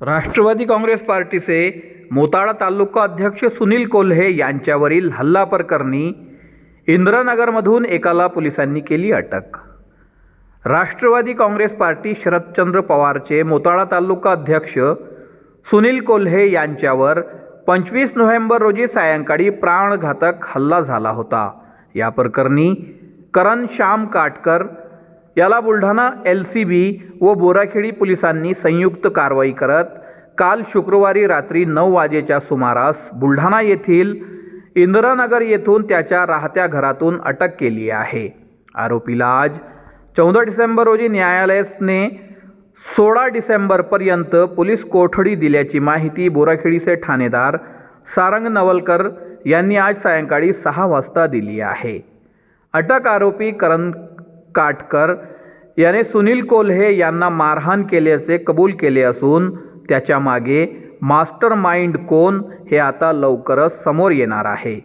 राष्ट्रवादी काँग्रेस पार्टीचे मोताळा तालुका अध्यक्ष सुनील कोल्हे यांच्यावरील हल्ला प्रकरणी इंद्रनगरमधून एकाला पोलिसांनी केली अटक. राष्ट्रवादी काँग्रेस पार्टी शरदचंद्र पवारचे मोताळा तालुका अध्यक्ष सुनील कोल्हे यांच्यावर पंचवीस नोव्हेंबर रोजी सायंकाळी प्राणघातक हल्ला झाला होता. या प्रकरणी करण श्याम काटकर याला बुलढाणा एल सी बी व बोराखेडी पोलिसांनी संयुक्त कारवाई करत काल शुक्रवारी रात्री नऊ वाजेच्या सुमारास बुलढाणा येथील इंदिरानगर येथून त्याच्या राहत्या घरातून अटक केली आहे. आरोपीला आज चौदा डिसेंबर रोजी न्यायालयाने सोळा डिसेंबरपर्यंत पोलीस कोठडी दिल्याची माहिती बोराखेडीचे ठाणेदार सारंग नवलकर यांनी आज सायंकाळी सहा वाजता दिली आहे. अटक आरोपी करण काटकर याने सुनील कोल्हे यांना मारहाण केल्याचे कबूल केले असून त्याच्यामागे मास्टर माइंड कोण हे आता लवकरच समोर येणार आहे.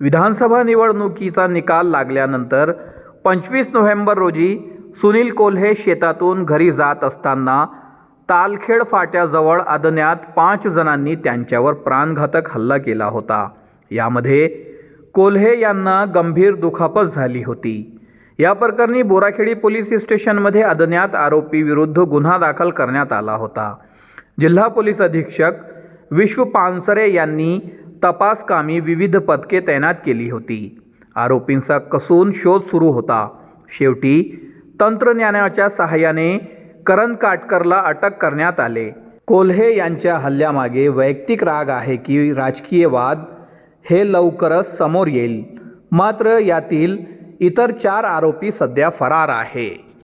विधानसभा निवडणुकीचा निकाल लागल्यानंतर पंचवीस नोव्हेंबर रोजी सुनील कोल्हे शेतातून घरी जात असताना तालखेड फाट्याजवळ अदन्यात पाच जणांनी त्यांच्यावर प्राणघातक हल्ला केला होता. यामध्ये कोल्हे यांना गंभीर दुखापत झाली होती. या प्रकरणी बोराखेडी पोलीस स्टेशनमध्ये अज्ञात आरोपी विरुद्ध गुन्हा दाखल करण्यात आला होता. जिल्हा पोलीस अधीक्षक विश्व पानसरे यांनी तपासकामी विविध पथके तैनात केली होती. आरोपींचा कसून शोध सुरू होता. शेवटी तंत्रज्ञानाच्या सहाय्याने करण काटकरला अटक करण्यात आले. कोल्हे यांच्या हल्ल्यामागे वैयक्तिक राग आहे की राजकीय वाद हे लवकरच समोर येईल. मात्र यातील इतर चार आरोपी सध्या फरार आहे.